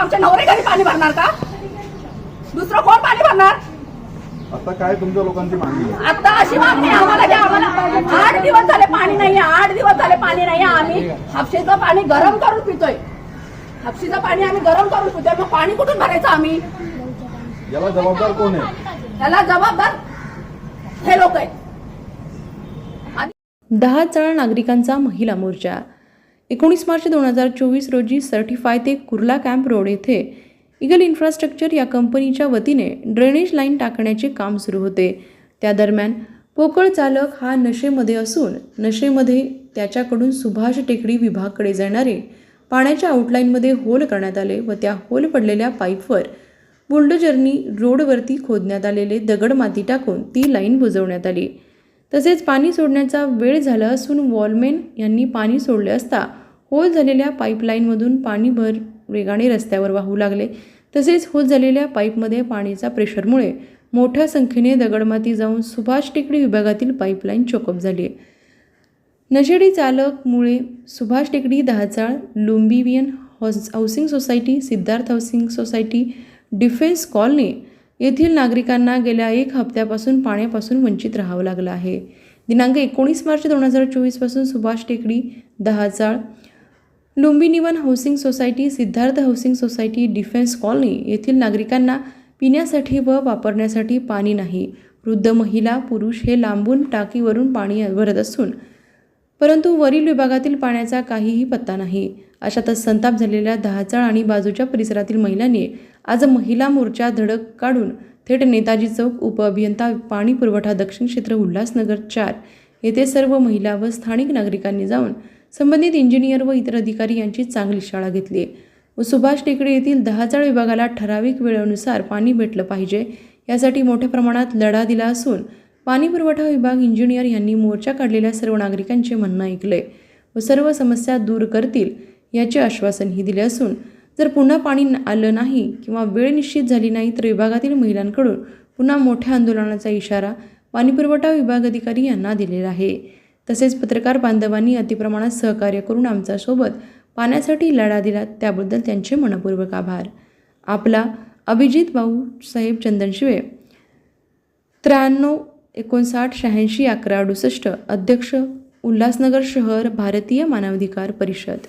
आमच्या नवरे घरी पाणी भरणार का? दुसरं कोण पाणी भरणार? आता काय तुमच्या लोकांची मागणी आहे? आता अशी मागणी आहे आम्हाला द्या आम्हाला आठ दिवस झाले पाणी नाही आठ दिवस झाले पाणी नाही आम्ही हापशीचं पाणी गरम करून पितोय. हापशीचं पाणी आम्ही गरम करून पितोय. मग पाणी कुठून भरायचं आम्ही? याला जबाबदार कोण आहे? त्याला जबाबदार हे लोक आहेत. आणि दहा चाळ नागरिकांचा महिला मोर्चा. एकोणीस मार्च दोन हजार चोवीस रोजी सर्टिफाय ते कुर्ला कॅम्प रोड येथे इगल इन्फ्रास्ट्रक्चर या कंपनीच्या वतीने ड्रेनेज लाईन टाकण्याचे काम सुरू होते. त्या दरम्यान पोकळ चालक हा नशेमध्ये असून नशेमध्ये त्याच्याकडून सुभाष टेकडी विभागकडे जाणारे पाण्याच्या आउटलाईनमध्ये होल करण्यात आले व त्या होल पडलेल्या पाईपवर बुलडोजरनी रोडवरती खोदण्यात आलेले दगड माती टाकून ती लाईन बुजवण्यात आली. तसेच पाणी सोडण्याचा वेळ झाला असून वॉलमेन यांनी पाणी सोडले असता होल झालेल्या पाईपलाईनमधून पाणी भर वेगाने रस्त्यावर वाहू लागले. तसेच होल झालेल्या पाईपमध्ये पाण्याच्या प्रेशरमुळे मोठ्या संख्येने दगडमाती जाऊन सुभाष टेकडी विभागातील पाईपलाईन चोकअप झाली नशेडी चालकमुळे सुभाष टेकडी दहाचाळ लुंबिवियन house housing society Siddharth housing society defence colony येथील नागरिकांना गेल्या एक हप्त्यापासून पाण्यापासून वंचित राहावं लागलं आहे. दिनांक एकोणीस मार्च दोन हजार चोवीसपासून Subhash Tekdi दहाचाळ Lumbinivan housing society Siddharth housing society defence colony येथील नागरिकांना पिण्यासाठी व वापरण्यासाठी पाणी नाही. वृद्ध महिला पुरुष हे लांबून टाकीवरून पाणी भरत असून परंतु वरील विभागातील पाण्याचा काहीही पत्ता नाही. अशातच संताप झालेल्या दहाचाळ आणि बाजूच्या परिसरातील महिलांनी आज महिला मोर्चा धडक काढून थेट नेताजी चौक उपअभियंता पाणी पुरवठा दक्षिण क्षेत्र उल्हासनगर चार येथे सर्व महिला व स्थानिक नागरिकांनी जाऊन संबंधित इंजिनियर व इतर अधिकारी यांची चांगली शाळा घेतली. व सुभाष टेकडे येथील दहाचाळ विभागाला ठराविक वेळेनुसार पाणी भेटलं पाहिजे यासाठी मोठ्या प्रमाणात लढा दिला असून पाणी पुरवठा विभाग इंजिनियर यांनी मोर्चा काढलेल्या सर्व नागरिकांचे म्हणणं ऐकले व सर्व समस्या दूर करतील याचे आश्वासनही दिले असून जर पुन्हा पाणी आलं नाही किंवा वेळ निश्चित झाली नाही तर विभागातील महिलांकडून पुन्हा मोठ्या आंदोलनाचा इशारा पाणीपुरवठा विभाग अधिकारी यांना दिलेला आहे. तसेच पत्रकार बांधवांनी अतिप्रमाणात सहकार्य करून आमच्यासोबत पाण्यासाठी लढा दिला त्याबद्दल त्यांचे मनपूर्वक आभार. आपला अभिजित भाऊ साहेब चंदनशिवे त्र्याण्णव एकोणसाठ शहाऐंशी अकरा अडुसष्ट अध्यक्ष उल्हासनगर शहर भारतीय मानवाधिकार परिषद.